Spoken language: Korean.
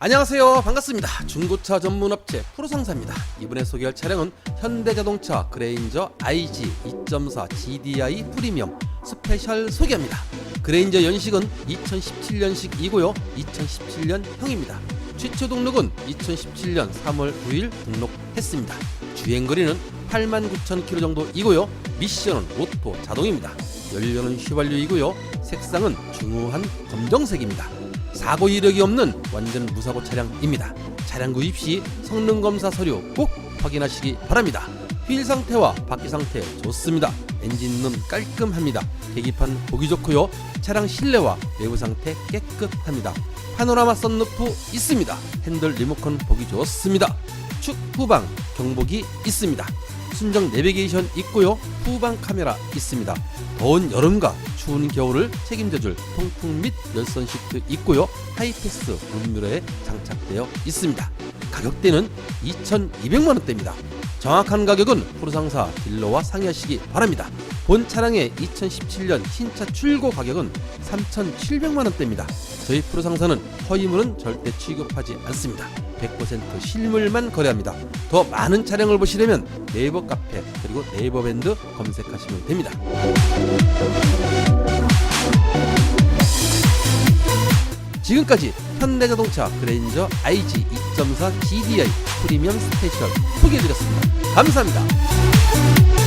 안녕하세요. 반갑습니다. 중고차 전문 업체 프로상사입니다. 이번에 소개할 차량은 현대자동차 그레인저 IG 2.4 GDI 프리미엄 스페셜 소개합니다. 그레인저 연식은 2017년식이고요. 2017년형입니다. 최초 등록은 2017년 3월 9일 등록했습니다. 주행거리는 89,000km 정도이고요. 미션은 오토 자동입니다. 연료는 휘발유이고요. 색상은 중후한 검정색입니다. 사고 이력이 없는 완전 무사고 차량입니다. 차량 구입 시 성능 검사 서류 꼭 확인하시기 바랍니다. 휠 상태와 바퀴 상태 좋습니다. 엔진은 깔끔합니다. 계기판 보기 좋고요. 차량 실내와 외부 상태 깨끗합니다. 파노라마 썬루프 있습니다. 핸들 리모컨 보기 좋습니다. 축 후방 경보기 있습니다. 순정 내비게이션 있고요. 후방 카메라 있습니다. 더운 여름과 추운 겨울을 책임져줄 통풍 및 열선 시트 있고요. 하이패스 문미러에 장착되어 있습니다. 가격대는 2,200만 원대입니다. 정확한 가격은 프로상사 딜러와 상의하시기 바랍니다. 본 차량의 2017년 신차 출고 가격은 3,700만 원대입니다. 저희 프로상사는 허위물은 절대 취급하지 않습니다. 100% 실물만 거래합니다. 더 많은 차량을 보시려면 네이버 카페 그리고 네이버 밴드 검색하시면 됩니다. 지금까지 현대자동차 그레인저 IG 2.4 GDI 프리미엄 스페셜 소개해드렸습니다. 감사합니다.